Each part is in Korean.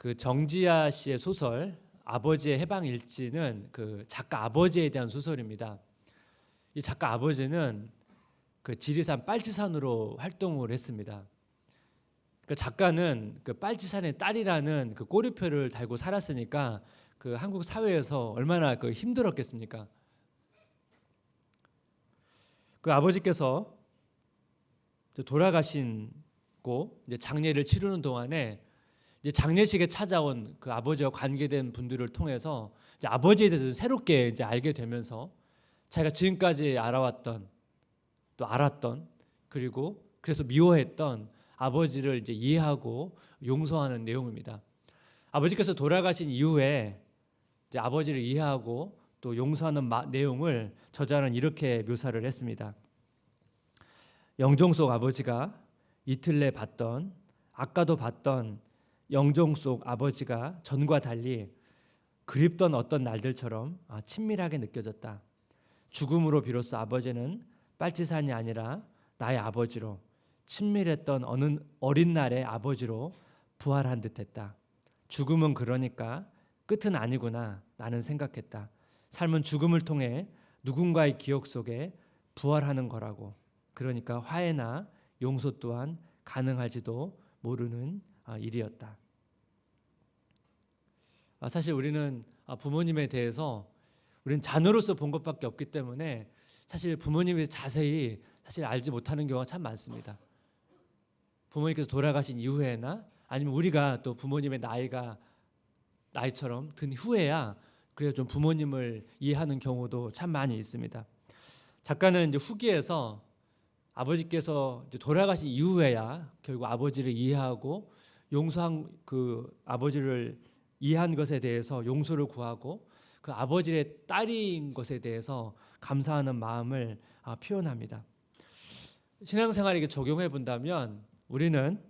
그 정지아 씨의 소설 아버지의 해방 일지는 그 작가 아버지에 대한 소설입니다. 이 작가 아버지는 그 지리산 빨치산으로 활동을 했습니다. 그 작가는 그 빨치산의 딸이라는 그 꼬리표를 달고 살았으니까 그 한국 사회에서 얼마나 그 힘들었겠습니까? 그 아버지께서 돌아가신고 이제 장례를 치르는 동안에 이제 장례식에 찾아온 그 아버지와 관계된 분들을 통해서 아버지에 대해서 새롭게 이제 알게 되면서 자기가 지금까지 알아왔던 또 알았던 그리고 그래서 미워했던 아버지를 이제 이해하고 용서하는 내용입니다. 아버지께서 돌아가신 이후에 이제 아버지를 이해하고 또 용서하는 마, 내용을 저자는 이렇게 묘사를 했습니다. 영종 속 아버지가 이틀 내 봤던 아까도 봤던 영종 속 아버지가 전과 달리 그립던 어떤 날들처럼 아, 친밀하게 느껴졌다. 죽음으로 비로소 아버지는 빨치산이 아니라 나의 아버지로 친밀했던 어느 어린 날의 아버지로 부활한 듯했다. 죽음은 그러니까 끝은 아니구나 나는 생각했다. 삶은 죽음을 통해 누군가의 기억 속에 부활하는 거라고. 그러니까 화해나 용서 또한 가능할지도 모르는 아, 일이었다. 아, 사실 우리는 아, 부모님에 대해서 우리는 자녀로서 본 것밖에 없기 때문에 사실 부모님에 자세히 사실 알지 못하는 경우가 참 많습니다. 부모님께서 돌아가신 이후에나 아니면 우리가 또 부모님의 나이가 나이처럼 든 후에야 그래야 좀 부모님을 이해하는 경우도 참 많이 있습니다. 작가는 이제 후기에서 아버지께서 이제 돌아가신 이후에야 결국 아버지를 이해하고 용서한 그 아버지를 이해한 것에 대해서 용서를 구하고 그 아버지의 딸인 것에 대해서 감사하는 마음을 아, 표현합니다. 신앙생활에게 적용해 본다면 우리는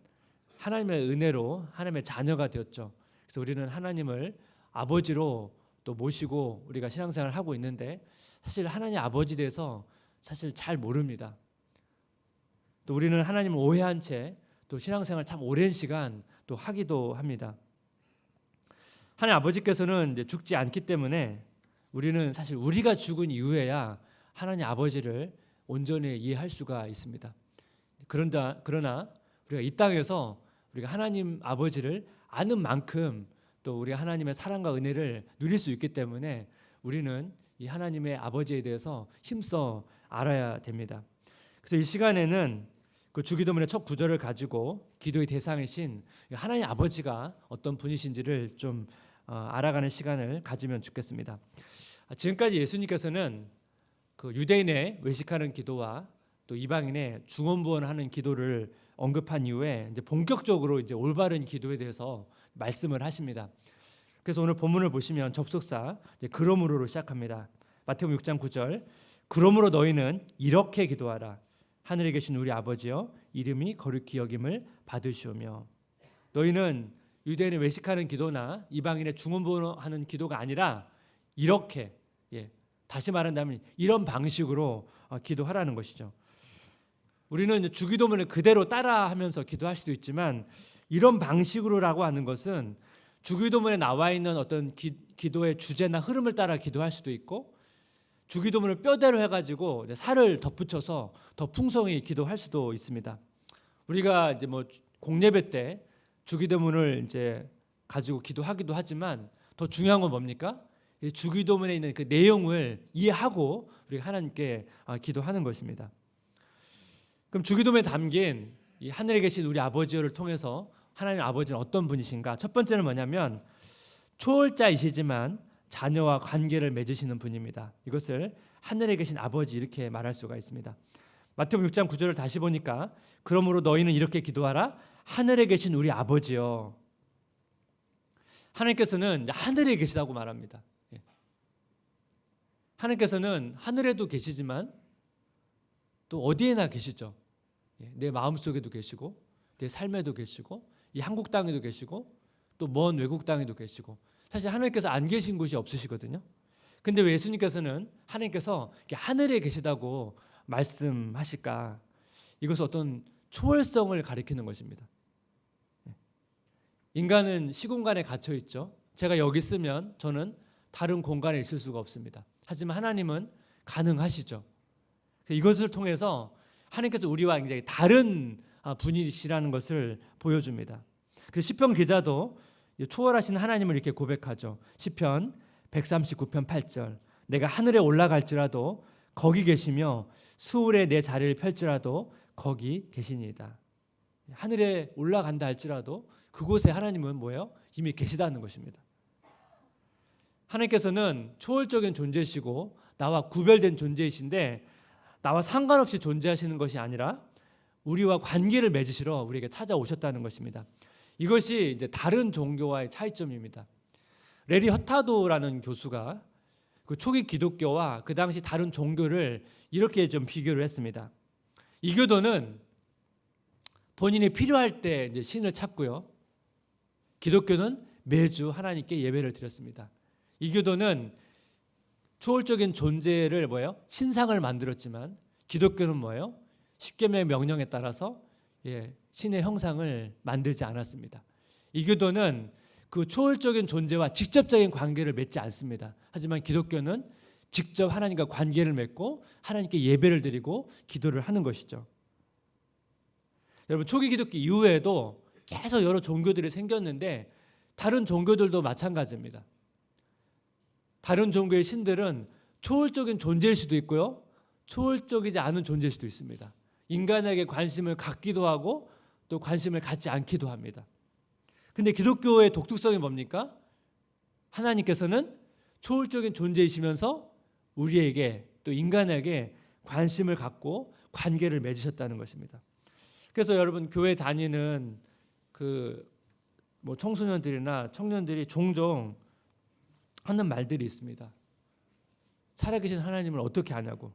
하나님의 은혜로 하나님의 자녀가 되었죠. 그래서 우리는 하나님을 아버지로 또 모시고 우리가 신앙생활을 하고 있는데 사실 하나님 아버지 대해서 사실 잘 모릅니다. 또 우리는 하나님을 오해한 채 또 신앙생활 참 오랜 시간 또 하기도 합니다. 하나님 아버지께서는 이제 죽지 않기 때문에 우리는 사실 우리가 죽은 이후에야 하나님 아버지를 온전히 이해할 수가 있습니다. 그런다 그러나 우리가 이 땅에서 우리가 하나님 아버지를 아는 만큼 또 우리 하나님의 사랑과 은혜를 누릴 수 있기 때문에 우리는 이 하나님의 아버지에 대해서 힘써 알아야 됩니다. 그래서 이 시간에는 그 주기도문의 첫 구절을 가지고 기도의 대상이신 하나님 아버지가 어떤 분이신지를 좀 어, 알아가는 시간을 가지면 좋겠습니다. 아, 지금까지 예수님께서는 그 유대인의 외식하는 기도와 또 이방인의 중원부원하는 기도를 언급한 이후에 이제 본격적으로 이제 올바른 기도에 대해서 말씀을 하십니다. 그래서 오늘 본문을 보시면 접속사 그러므로로 시작합니다. 마태복음 6장 9절 그러므로 너희는 이렇게 기도하라 하늘에 계신 우리 아버지여 이름이 거룩히 여김을 받으시오며 너희는 유대인의 외식하는 기도나 이방인의 중원부하는 기도가 아니라 이렇게 예, 다시 말한다면 이런 방식으로 어, 기도하라는 것이죠. 우리는 주기도문을 그대로 따라하면서 기도할 수도 있지만 이런 방식으로라고 하는 것은 주기도문에 나와 있는 어떤 기, 기도의 주제나 흐름을 따라 기도할 수도 있고 주기도문을 뼈대로 해가지고 살을 덧붙여서 더 풍성히 기도할 수도 있습니다. 우리가 이제 뭐 공예배 때 주기도문을 이제 가지고 기도하기도 하지만 더 중요한 건 뭡니까? 주기도문에 있는 그 내용을 이해하고 우리가 하나님께 아, 기도하는 것입니다. 그럼 주기도문에 담긴 이 하늘에 계신 우리 아버지를 통해서 하나님 아버지는 어떤 분이신가? 첫 번째는 뭐냐면 초월자이시지만 자녀와 관계를 맺으시는 분입니다. 이것을 하늘에 계신 아버지 이렇게 말할 수가 있습니다. 마태복음 6장 9절을 다시 보니까 그러므로 너희는 이렇게 기도하라 하늘에 계신 우리 아버지요. 하나님께서는 하늘에 계시다고 말합니다. 예. 하나님께서는 하늘에도 계시지만 또 어디에나 계시죠. 예. 내 마음 속에도 계시고 내 삶에도 계시고 이 한국 땅에도 계시고 또 먼 외국 땅에도 계시고 사실 하나님께서 안 계신 곳이 없으시거든요. 근데 왜 예수님께서는 하나님께서 하늘에 계시다고 말씀하실까? 이것은 어떤 초월성을 가리키는 것입니다. 인간은 시공간에 갇혀 있죠. 제가 여기 있으면 저는 다른 공간에 있을 수가 없습니다. 하지만 하나님은 가능하시죠. 이것을 통해서 하나님께서 우리와 굉장히 다른 아, 분이시라는 것을 보여줍니다. 그 시편 기자도 초월하신 하나님을 이렇게 고백하죠. 시편 139편 8절. 내가 하늘에 올라갈지라도 거기 계시며 수울에 내 자리를 펼지라도 거기 계시니이다. 하늘에 올라간다 할지라도 그곳에 하나님은 뭐예요? 이미 계시다는 것입니다. 하나님께서는 초월적인 존재시고 나와 구별된 존재이신데 나와 상관없이 존재하시는 것이 아니라 우리와 관계를 맺으시러 우리에게 찾아오셨다는 것입니다. 이것이 이제 다른 종교와의 차이점입니다. 레리 허타도라는 교수가 그 초기 기독교와 그 당시 다른 종교를 이렇게 좀 비교를 했습니다. 이 교도는 본인이 필요할 때 이제 신을 찾고요. 기독교는 매주 하나님께 예배를 드렸습니다. 이 교도는 초월적인 존재를 뭐예요? 신상을 만들었지만 기독교는 뭐예요? 십계명의 명령에 따라서 예, 신의 형상을 만들지 않았습니다. 이 교도는 그 초월적인 존재와 직접적인 관계를 맺지 않습니다. 하지만 기독교는 직접 하나님과 관계를 맺고 하나님께 예배를 드리고 기도를 하는 것이죠. 여러분 초기 기독교 이후에도 계속 여러 종교들이 생겼는데 다른 종교들도 마찬가지입니다. 다른 종교의 신들은 초월적인 존재일 수도 있고요. 초월적이지 않은 존재일 수도 있습니다. 인간에게 관심을 갖기도 하고 또 관심을 갖지 않기도 합니다. 근데 기독교의 독특성이 뭡니까? 하나님께서는 초월적인 존재이시면서 우리에게 또 인간에게 관심을 갖고 관계를 맺으셨다는 것입니다. 그래서 여러분 교회 다니는 그 뭐 청소년들이나 청년들이 종종 하는 말들이 있습니다. 살아계신 하나님을 어떻게 아냐고.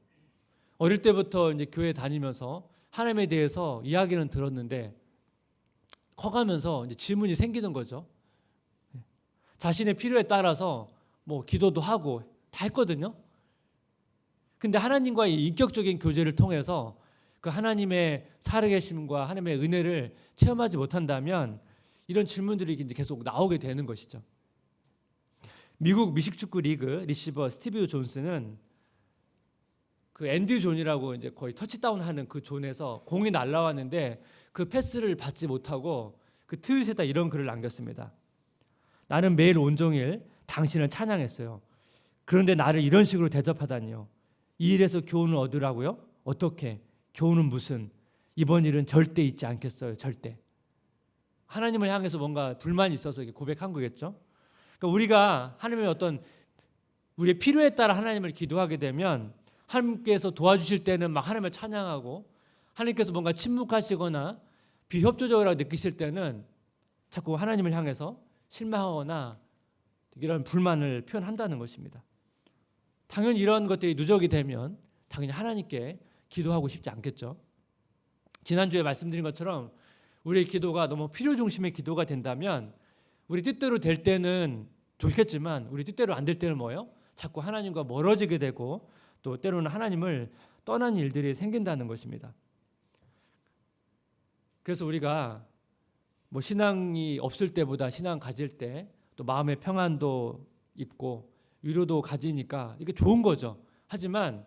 어릴 때부터 이제 교회 다니면서 하나님에 대해서 이야기는 들었는데 커가면서 이제 질문이 생기는 거죠. 자신의 필요에 따라서 뭐 기도도 하고 다 했거든요. 근데 하나님과의 인격적인 교제를 통해서 그 하나님의 살아계심과 하나님의 은혜를 체험하지 못한다면 이런 질문들이 이제 계속 나오게 되는 것이죠. 미국 미식축구 리그 리시버 스티브 존스는 그 앤디 존이라고 이제 거의 터치다운하는 그 존에서 공이 날라왔는데 그 패스를 받지 못하고 그 트윗에다 이런 글을 남겼습니다. 나는 매일 온종일 당신을 찬양했어요. 그런데 나를 이런 식으로 대접하다니요. 이 일에서 교훈을 얻으라고요? 어떻게? 교훈은 무슨? 이번 일은 절대 잊지 않겠어요. 절대. 하나님을 향해서 뭔가 불만이 있어서 고백한 거겠죠. 그러니까 우리가 하나님의 어떤 우리의 필요에 따라 하나님을 기도하게 되면 하나님께서 도와주실 때는 막 하나님을 찬양하고 하나님께서 뭔가 침묵하시거나 비협조적이라고 느끼실 때는 자꾸 하나님을 향해서 실망하거나 이런 불만을 표현한다는 것입니다. 당연히 이런 것들이 누적이 되면 당연히 하나님께 기도하고 싶지 않겠죠. 지난주에 말씀드린 것처럼 우리의 기도가 너무 필요 중심의 기도가 된다면 우리 뜻대로 될 때는 좋겠지만 우리 뜻대로 안 될 때는 뭐예요? 자꾸 하나님과 멀어지게 되고 또 때로는 하나님을 떠난 일들이 생긴다는 것입니다. 그래서 우리가 뭐 신앙이 없을 때보다 신앙 가질 때 또 마음의 평안도 있고 위로도 가지니까 이게 좋은 거죠. 하지만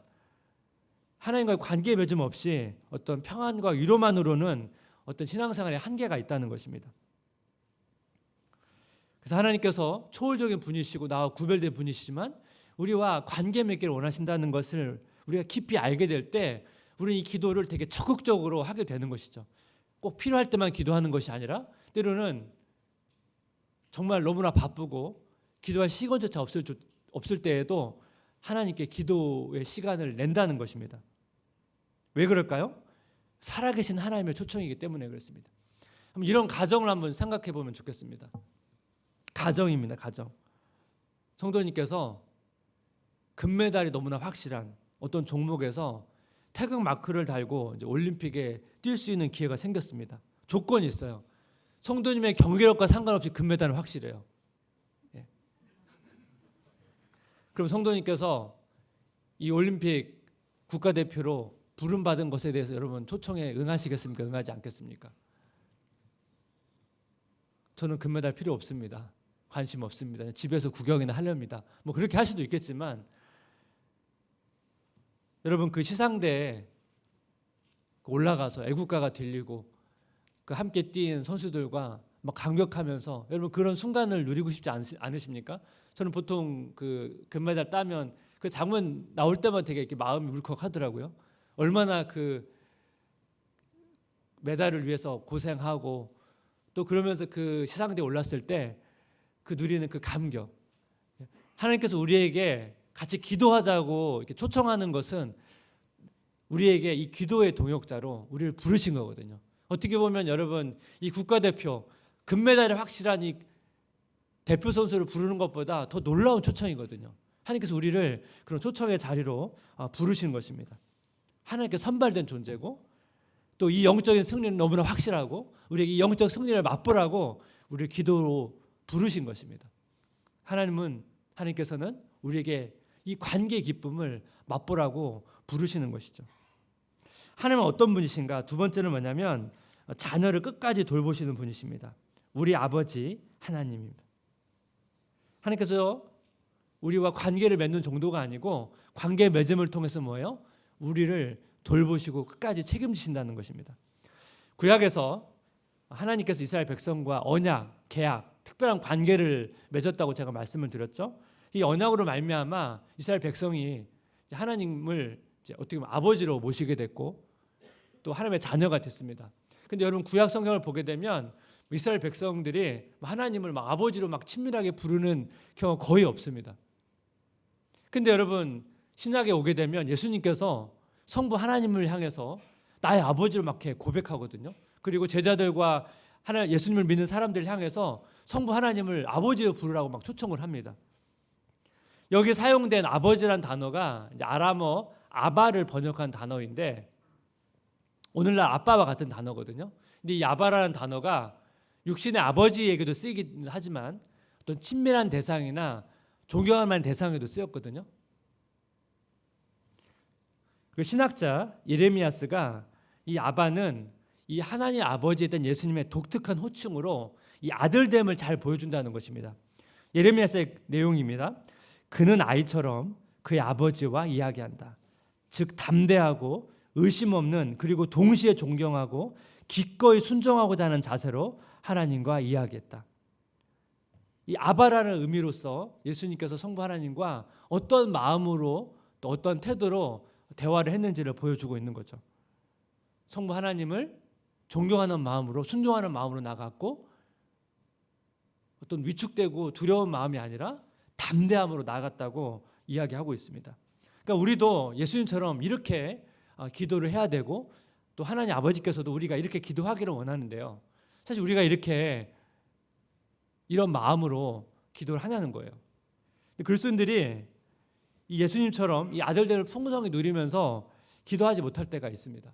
하나님과의 관계 맺음 없이 어떤 평안과 위로만으로는 어떤 신앙생활에 한계가 있다는 것입니다. 그래서 하나님께서 초월적인 분이시고 나와 구별된 분이시지만 우리와 관계 맺기를 원하신다는 것을 우리가 깊이 알게 될 때 우리는 이 기도를 되게 적극적으로 하게 되는 것이죠. 꼭 필요할 때만 기도하는 것이 아니라 때로는 정말 너무나 바쁘고 기도할 시간조차 없을, 없을 때에도 하나님께 기도의 시간을 낸다는 것입니다. 왜 그럴까요? 살아계신 하나님의 초청이기 때문에 그렇습니다. 이런 가정을 한번 생각해 보면 좋겠습니다. 가정입니다. 가정. 성도님께서 금메달이 너무나 확실한 어떤 종목에서 태극 마크를 달고 올림픽에 뛸 수 있는 기회가 생겼습니다. 조건이 있어요. 성도님의 경기력과 상관없이 금메달은 확실해요. 예. 그럼 성도님께서 이 올림픽 국가대표로 부름받은 것에 대해서 여러분 초청에 응하시겠습니까? 응하지 않겠습니까? 저는 금메달 필요 없습니다. 관심 없습니다. 집에서 구경이나 하렵니다. 뭐 그렇게 할 수도 있겠지만 여러분 그 시상대에 올라가서 애국가가 들리고 그 함께 뛴 선수들과 막 감격하면서 여러분 그런 순간을 누리고 싶지 않, 않으십니까? 저는 보통 그 금메달 따면 그 장면 나올 때마다 되게 이렇게 마음이 울컥하더라고요. 얼마나 그 메달을 위해서 고생하고 또 그러면서 그 시상대에 올랐을 때 그 누리는 그 감격. 하나님께서 우리에게 같이 기도하자고 이렇게 초청하는 것은 우리에게 이 기도의 동역자로 우리를 부르신 거거든요. 어떻게 보면 여러분 이 국가대표 금메달이 확실한 이 대표 선수를 부르는 것보다 더 놀라운 초청이거든요. 하나님께서 우리를 그런 초청의 자리로 아, 부르시는 것입니다. 하나님께 선발된 존재고 또 이 영적인 승리는 너무나 확실하고 우리에게 이 영적 승리를 맛보라고 우리를 기도로 부르신 것입니다. 하나님은 하나님께서는 우리에게 이 관계 기쁨을 맛보라고 부르시는 것이죠. 하나님은 어떤 분이신가? 두 번째는 뭐냐면 자녀를 끝까지 돌보시는 분이십니다. 우리 아버지 하나님입니다. 하나님께서 우리와 관계를 맺는 정도가 아니고 관계 맺음을 통해서 뭐예요? 우리를 돌보시고 끝까지 책임지신다는 것입니다. 구약에서 하나님께서 이스라엘 백성과 언약, 계약, 특별한 관계를 맺었다고 제가 말씀을 드렸죠. 이 언약으로 말미암아 이스라엘 백성이 하나님을 어떻게 보면 아버지로 모시게 됐고 또 하나님의 자녀가 됐습니다. 근데 여러분 구약 성경을 보게 되면 이스라엘 백성들이 하나님을 막 아버지로 막 친밀하게 부르는 경우가 거의 없습니다. 근데 여러분 신약에 오게 되면 예수님께서 성부 하나님을 향해서 나의 아버지로 막 고백하거든요. 그리고 제자들과 하나 예수님을 믿는 사람들을 향해서 성부 하나님을 아버지로 부르라고 막 초청을 합니다. 여기 사용된 아버지란 단어가 아람어 아바를 번역한 단어인데 오늘날 아빠와 같은 단어거든요. 근데 이 아바라는 단어가 육신의 아버지에게도 쓰이긴 하지만 어떤 친밀한 대상이나 존경할 만한 대상에도 쓰였거든요. 그 신학자 예레미야스가 이 아바는 이 하나님 아버지에 대한 예수님의 독특한 호칭으로 이 아들됨을 잘 보여준다는 것입니다. 예레미야스의 내용입니다. 그는 아이처럼 그의 아버지와 이야기한다. 즉 담대하고 의심 없는 그리고 동시에 존경하고 기꺼이 순종하고자 하는 자세로 하나님과 이야기했다. 이 아바라는 의미로서 예수님께서 성부 하나님과 어떤 마음으로 또 어떤 태도로 대화를 했는지를 보여주고 있는 거죠. 성부 하나님을 존경하는 마음으로 순종하는 마음으로 나갔고 어떤 위축되고 두려운 마음이 아니라 담대함으로 나갔다고 이야기하고 있습니다. 그러니까 우리도 예수님처럼 이렇게 아, 기도를 해야 되고 또 하나님 아버지께서도 우리가 이렇게 기도하기를 원하는데요. 사실 우리가 이렇게 이런 마음으로 기도를 하냐는 거예요. 그리스도인들이 이 예수님처럼 이 아들됨을 풍성히 누리면서 기도하지 못할 때가 있습니다.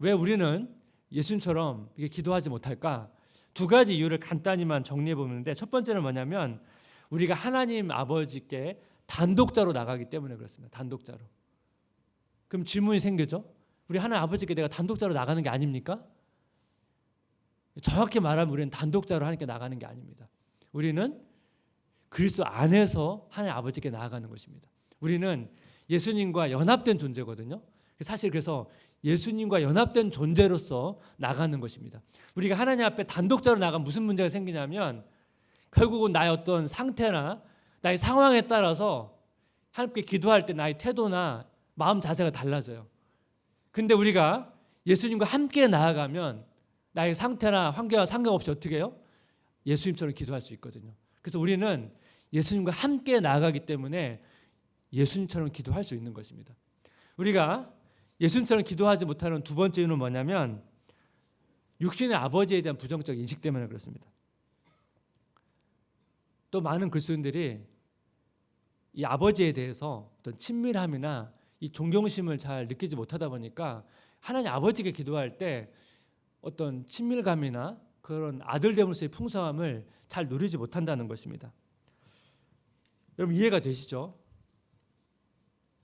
왜 우리는 예수님처럼 이게 기도하지 못할까? 두 가지 이유를 간단히만 정리해 보는데 첫 번째는 뭐냐면 우리가 하나님 아버지께 단독자로 나가기 때문에 그렇습니다. 단독자로. 그럼 질문이 생기죠. 우리 하나님 아버지께 내가 단독자로 나가는 게 아닙니까? 정확히 말하면 우리는 단독자로 하나님께 나가는 게 아닙니다. 우리는 그리스도 안에서 하나님 아버지께 나아가는 것입니다. 우리는 예수님과 연합된 존재거든요. 사실 그래서 예수님과 연합된 존재로서 나가는 것입니다. 우리가 하나님 앞에 단독자로 나가면 무슨 문제가 생기냐면 결국은 나의 어떤 상태나 나의 상황에 따라서 하나님께 기도할 때 나의 태도나 마음 자세가 달라져요. 근데 우리가 예수님과 함께 나아가면 나의 상태나 환경과 상관없이 어떻게 해요? 예수님처럼 기도할 수 있거든요. 그래서 우리는 예수님과 함께 나아가기 때문에 예수님처럼 기도할 수 있는 것입니다. 우리가 예수님처럼 기도하지 못하는 두 번째 이유는 뭐냐면 육신의 아버지에 대한 부정적 인식 때문에 그렇습니다. 또 많은 그리스도인들이 이 아버지에 대해서 어떤 친밀함이나 이 존경심을 잘 느끼지 못하다 보니까 하나님 아버지께 기도할 때 어떤 친밀감이나 그런 아들됨으로서의 풍성함을 잘 누리지 못한다는 것입니다. 여러분 이해가 되시죠?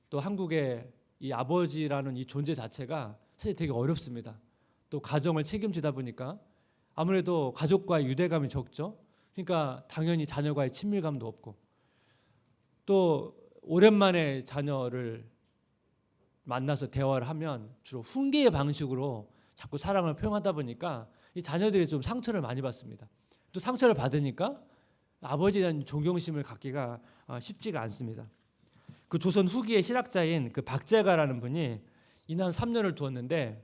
또 한국의 이 아버지라는 이 존재 자체가 사실 되게 어렵습니다. 또 가정을 책임지다 보니까 아무래도 가족과의 유대감이 적죠. 그러니까 당연히 자녀과의 친밀감도 없고 또 오랜만에 자녀를 만나서 대화를 하면 주로 훈계의 방식으로 자꾸 사랑을 표현하다 보니까 이 자녀들이 좀 상처를 많이 받습니다. 또 상처를 받으니까 아버지에 대한 존경심을 갖기가 아, 쉽지가 않습니다. 그 조선 후기의 실학자인 그 박재가라는 분이 이남 3년을 두었는데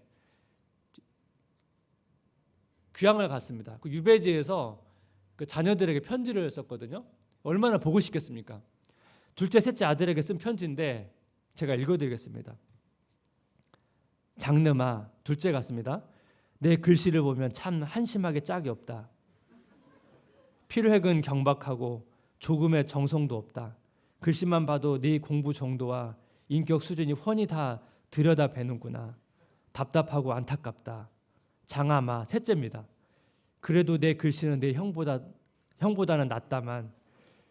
귀향을 갔습니다. 그 유배지에서 그 자녀들에게 편지를 썼거든요. 얼마나 보고 싶겠습니까? 둘째, 셋째 아들에게 쓴 편지인데 제가 읽어드리겠습니다. 장르마 둘째 같습니다. 내 글씨를 보면 참 한심하게 짝이 없다. 필획은 경박하고 조금의 정성도 없다. 글씨만 봐도 네 공부 정도와 인격 수준이 훤히 다 들여다 배는구나. 답답하고 안타깝다. 장아마 셋째입니다. 그래도 내 글씨는 내 형보다 형보다는 낫다만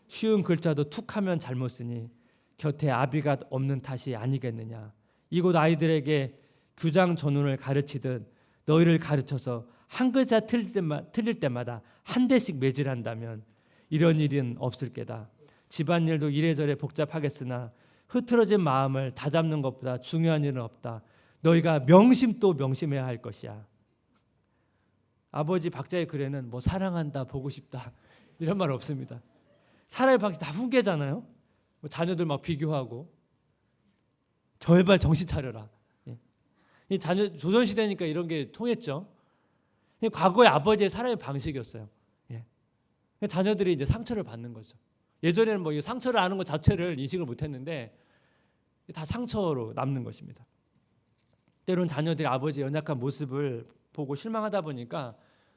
쉬운 글자도 툭하면 잘못 쓰니 곁에 아비가 없는 탓이 아니겠느냐. 이곳 아이들에게 규장 전운을 가르치듯 너희를 가르쳐서 한 글자 틀릴, 때마, 틀릴 때마다 한 대씩 매질한다면 이런 일은 없을 게다. 집안일도 이래저래 복잡하겠으나 흐트러진 마음을 다잡는 것보다 중요한 일은 없다. 너희가 명심 또 명심해야 할 것이야. 아버지 박자의 글에는 뭐 사랑한다, 보고 싶다 이런 말 없습니다. 사랑의 방식 다 훈계잖아요. 뭐 자녀들 막 비교하고 절발 정신 차려라. 예. 이 자녀 조선 시대니까 이런 게 통했죠. 이 과거의 아버지의 사랑의 방식이었어요. 예. 자녀들이 이제 상처를 받는 거죠. 예전에는 뭐이 상처를 아는 것 자체를 인식을 못했는데 다 상처로 남는 것입니다. 때로는 자녀들이 아버지의 연약한 모습을 보고 실망하다 보니까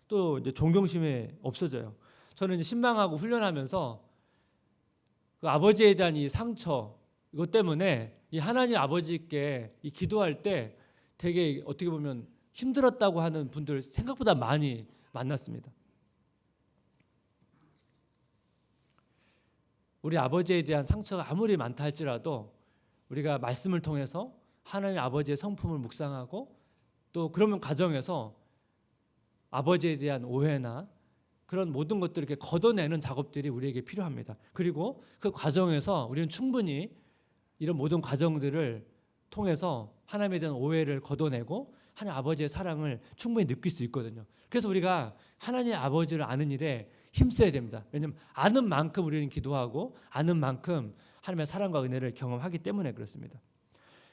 또 이제 존경심이 없어져요. 저는 신망하고 훈련하면서 그 아버지에 대한 이 상처 이것 때문에 이 하나님 아버지께 이 기도할 때 되게 어떻게 보면 힘들었다고 하는 분들 생각보다 많이 만났습니다. 우리 아버지에 대한 상처가 아무리 많다 할지라도 우리가 말씀을 통해서 하나님 아버지의 성품을 묵상하고 또 그러면 가정에서 아버지에 대한 오해나 그런 모든 것들을 이렇게 걷어내는 작업들이 우리에게 필요합니다. 그리고 그 과정에서 우리는 충분히 이런 모든 과정들을 통해서 하나님에 대한 오해를 걷어내고 하나님 아버지의 사랑을 충분히 느낄 수 있거든요. 그래서 우리가 하나님 아버지를 아는 일에 힘써야 됩니다. 왜냐하면 아는 만큼 우리는 기도하고 아는 만큼 하나님의 사랑과 은혜를 경험하기 때문에 그렇습니다.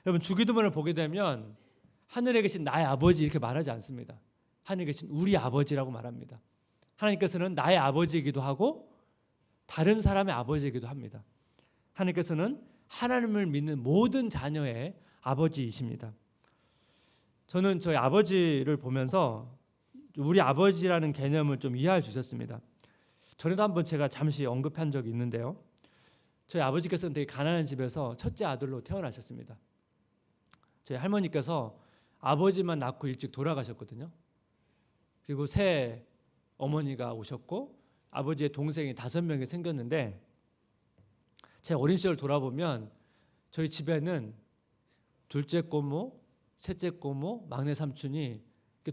여러분 주기도문을 보게 되면 하늘에 계신 나의 아버지 이렇게 말하지 않습니다. 하늘에 계신 우리 아버지라고 말합니다. 하나님께서는 나의 아버지이기도 하고 다른 사람의 아버지이기도 합니다. 하나님께서는 하나님을 믿는 모든 자녀의 아버지이십니다. 저는 저희 아버지를 보면서 우리 아버지라는 개념을 좀 이해할 수 있었습니다. 전에도 한번 제가 잠시 언급한 적이 있는데요. 저희 아버지께서는 되게 가난한 집에서 첫째 아들로 태어나셨습니다. 저희 할머니께서 아버지만 낳고 일찍 돌아가셨거든요. 그리고 새 어머니가 오셨고 아버지의 동생이 다섯 명이 생겼는데 제 어린 시절 돌아보면 저희 집에는 둘째 고모, 셋째 고모, 막내 삼촌이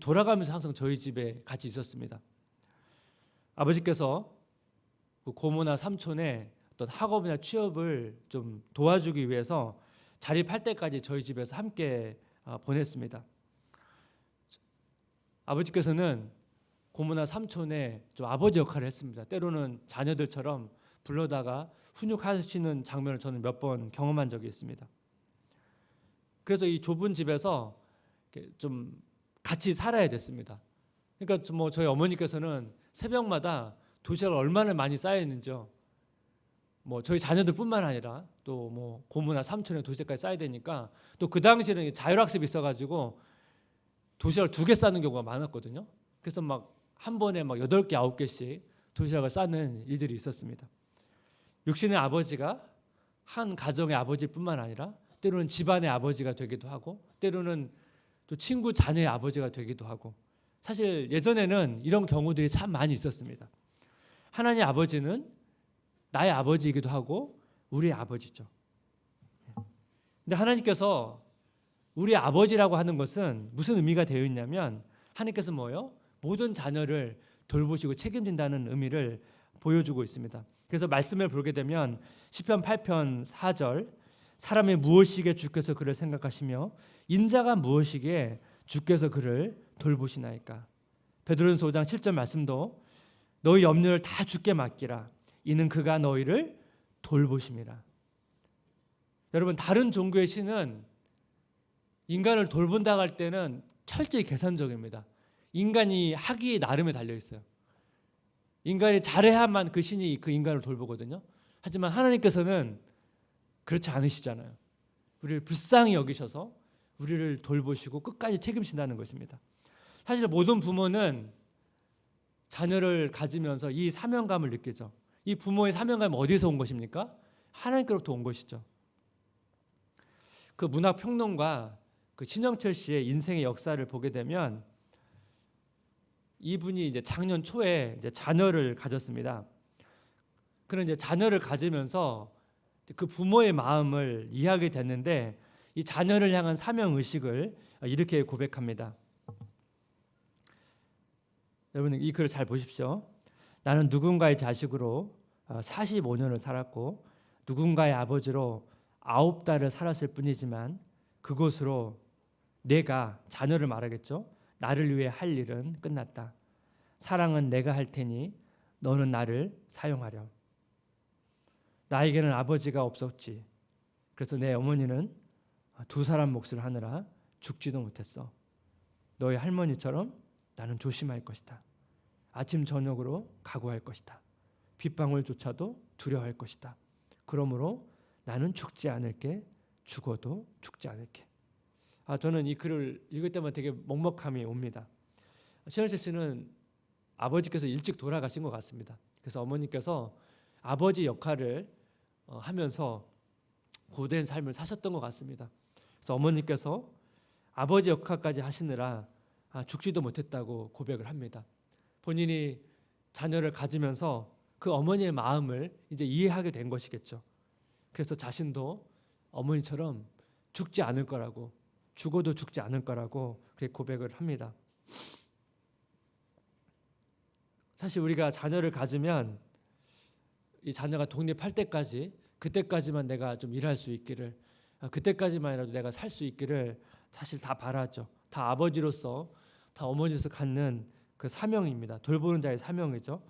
돌아가면서 항상 저희 집에 같이 있었습니다. 아버지께서 그 고모나 삼촌의 어떤 학업이나 취업을 좀 도와주기 위해서 자립할 때까지 저희 집에서 함께 아, 보냈습니다. 아버지께서는 고모나 삼촌의 좀 아버지 역할을 했습니다. 때로는 자녀들처럼 불러다가 훈육하시는 장면을 저는 몇 번 경험한 적이 있습니다. 그래서 이 좁은 집에서 좀 같이 살아야 됐습니다. 그러니까 뭐 저희 어머니께서는 새벽마다 도시락을 얼마나 많이 쌓여 있는지요. 뭐 저희 자녀들뿐만 아니라 또 뭐 고모나 삼촌의 도시락까지 쌓야 되니까 또 그 당시에는 자율학습이 있어가지고 도시락을 두 개 싸는 경우가 많았거든요. 그래서 막 한 번에 막 여덟 개 아홉 개씩 도시락을 싸는 일들이 있었습니다. 육신의 아버지가 한 가정의 아버지뿐만 아니라 때로는 집안의 아버지가 되기도 하고 때로는 또 친구 자녀의 아버지가 되기도 하고 사실 예전에는 이런 경우들이 참 많이 있었습니다. 하나님 아버지는 나의 아버지이기도 하고 우리의 아버지죠. 근데 하나님께서 우리 아버지라고 하는 것은 무슨 의미가 되어 있냐면 하나님께서 뭐요? 모든 자녀를 돌보시고 책임진다는 의미를 보여주고 있습니다. 그래서 말씀을 보게 되면 시편 8편 4절 사람의 무엇이기에 주께서 그를 생각하시며 인자가 무엇이기에 주께서 그를 돌보시나이까. 베드로전서 5장 7절 말씀도 너희 염려를 다 주께 맡기라. 이는 그가 너희를 돌보심이라. 여러분 다른 종교의 신은 인간을 돌본다고 할 때는 철저히 계산적입니다. 인간이 하기 나름에 달려 있어요. 인간이 잘해야만 그 신이 그 인간을 돌보거든요. 하지만 하나님께서는 그렇지 않으시잖아요. 우리를 불쌍히 여기셔서 우리를 돌보시고 끝까지 책임진다는 것입니다. 사실 모든 부모는 자녀를 가지면서 이 사명감을 느끼죠. 이 부모의 사명감이 어디서 온 것입니까? 하나님께로부터 온 것이죠. 그 문학 평론가 그 신영철 씨의 인생의 역사를 보게 되면 이분이 이제 작년 초에 이제 자녀를 가졌습니다. 그런 이제 자녀를 가지면서 그 부모의 마음을 이해하게 됐는데 이 자녀를 향한 사명 의식을 이렇게 고백합니다. 여러분 이 글을 잘 보십시오. 나는 누군가의 자식으로 45년을 살았고 누군가의 아버지로 아홉 달을 살았을 뿐이지만 그곳으로 내가 자녀를 말하겠죠. 나를 위해 할 일은 끝났다. 사랑은 내가 할 테니 너는 나를 사용하렴. 나에게는 아버지가 없었지. 그래서 내 어머니는 두 사람 몫을 하느라 죽지도 못했어. 너희 할머니처럼 나는 조심할 것이다. 아침 저녁으로 각오할 것이다. 빗방울조차도 두려워할 것이다. 그러므로 나는 죽지 않을게. 죽어도 죽지 않을게. 아 저는 이 글을 읽을 때만 되게 먹먹함이 옵니다. 씨는 아버지께서 일찍 돌아가신 것 같습니다. 그래서 어머니께서 아버지 역할을 어, 하면서 고된 삶을 사셨던 것 같습니다. 그래서 어머니께서 아버지 역할까지 하시느라 아, 죽지도 못했다고 고백을 합니다. 본인이 자녀를 가지면서 그 어머니의 마음을 이제 이해하게 된 것이겠죠. 그래서 자신도 어머니처럼 죽지 않을 거라고 죽어도 죽지 않을 거라고 그렇게 고백을 합니다. 사실 우리가 자녀를 가지면 이 자녀가 독립할 때까지 그때까지만 내가 좀 일할 수 있기를 아, 그때까지만이라도 내가 살 수 있기를 사실 다 바라죠. 다 아버지로서 다 어머니로서 갖는 그 사명입니다. 돌보는 자의 사명이죠.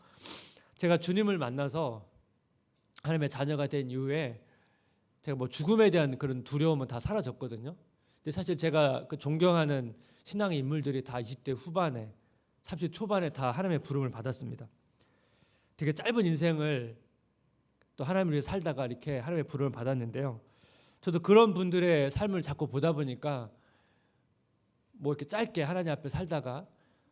제가 주님을 만나서 하나님의 자녀가 된 이후에 제가 뭐 죽음에 대한 그런 두려움은 다 사라졌거든요. 근데 사실 제가 그 존경하는 신앙의 인물들이 다 20대 후반에 30대 초반에 다 하나님의 부름을 받았습니다. 되게 짧은 인생을 또 하나님을 위해 살다가 이렇게 하나님의 부름을 받았는데요. 저도 그런 분들의 삶을 자꾸 보다 보니까 뭐 이렇게 짧게 하나님 앞에 살다가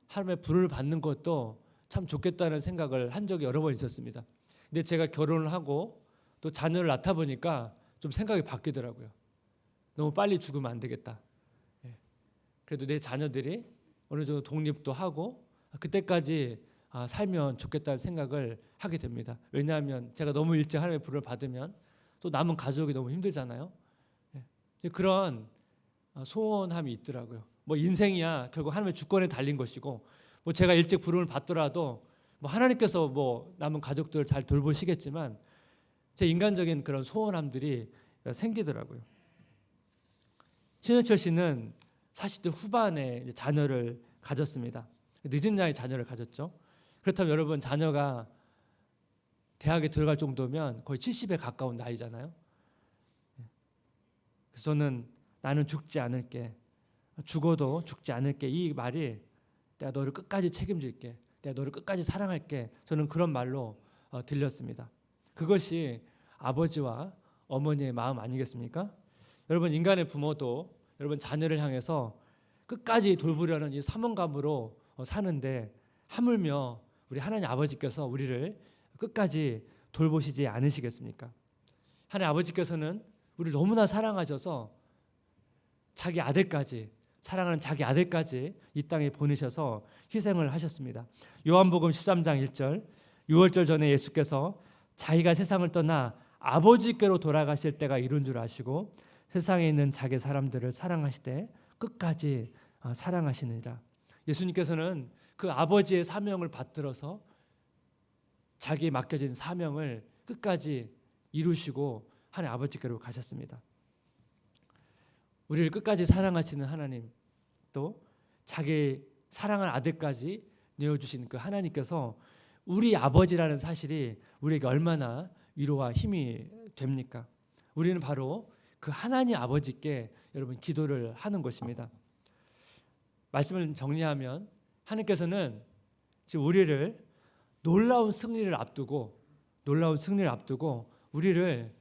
하나님의 부름을 받는 것도 참 좋겠다는 생각을 한 적이 여러 번 있었습니다. 근데 제가 결혼을 하고 또 자녀를 낳다 보니까 좀 생각이 바뀌더라고요. 너무 빨리 죽으면 안 되겠다. 예. 그래도 내 자녀들이 어느 정도 독립도 하고 그때까지 아, 살면 좋겠다는 생각을 하게 됩니다. 왜냐하면 제가 너무 일찍 하나님의 불을 받으면 또 남은 가족이 너무 힘들잖아요. 예. 그런 어, 소원함이 있더라고요. 뭐 인생이야 결국 하나님의 주권에 달린 것이고 뭐 제가 일찍 부름을 받더라도 뭐 하나님께서 뭐 남은 가족들을 잘 돌보시겠지만 제 인간적인 그런 소원함들이 생기더라고요. 신현철 씨는 40대 후반에 자녀를 가졌습니다. 늦은 나이 자녀를 가졌죠. 그렇다면 여러분 자녀가 대학에 들어갈 정도면 거의 70에 가까운 나이잖아요. 그래서 저는 나는 죽지 않을게. 죽어도 죽지 않을게. 이 말이 내가 너를 끝까지 책임질게. 내가 너를 끝까지 사랑할게. 저는 그런 말로 어, 들렸습니다. 그것이 아버지와 어머니의 마음 아니겠습니까? 여러분 인간의 부모도 여러분 자녀를 향해서 끝까지 돌보려는 이 사명감으로 어, 사는데 하물며 우리 하나님 아버지께서 우리를 끝까지 돌보시지 않으시겠습니까? 하나님 아버지께서는 우리를 너무나 사랑하셔서 자기 아들까지 사랑하는 자기 아들까지 이 땅에 보내셔서 희생을 하셨습니다. 요한복음 13장 1절 6월절 전에 예수께서 자기가 세상을 떠나 아버지께로 돌아가실 때가 이룬 줄 아시고 세상에 있는 자기 사람들을 사랑하시되 끝까지 어, 사랑하시느니라. 예수님께서는 그 아버지의 사명을 받들어서 자기에 맡겨진 사명을 끝까지 이루시고 하나님 아버지께로 가셨습니다. 우리를 끝까지 사랑하시는 하나님 또 자기 사랑하는 아들까지 내어주신 그 하나님께서 우리 아버지라는 사실이 우리에게 얼마나 위로와 힘이 됩니까? 우리는 바로 그 하나님 아버지께 여러분 기도를 하는 것입니다. 말씀을 정리하면 하나님께서는 지금 우리를 놀라운 승리를 앞두고 놀라운 승리를 앞두고 우리를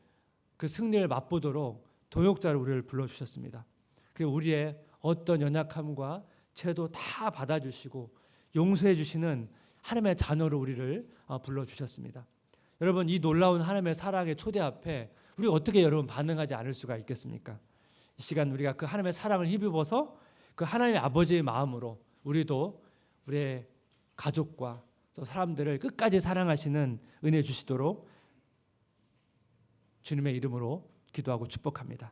그 승리를 맛보도록 도역자로 우리를 불러 주셨습니다. 그리고 우리의 어떤 연약함과 죄도 다 받아주시고 용서해 주시는 하나님의 자녀로 우리를 어, 불러 주셨습니다. 여러분 이 놀라운 하나님의 사랑의 초대 앞에 우리가 어떻게 여러분 반응하지 않을 수가 있겠습니까? 이 시간 우리가 그 하나님의 사랑을 힘입어서 그 하나님의 아버지의 마음으로 우리도 우리의 가족과 또 사람들을 끝까지 사랑하시는 은혜 주시도록 주님의 이름으로 기도하고 축복합니다.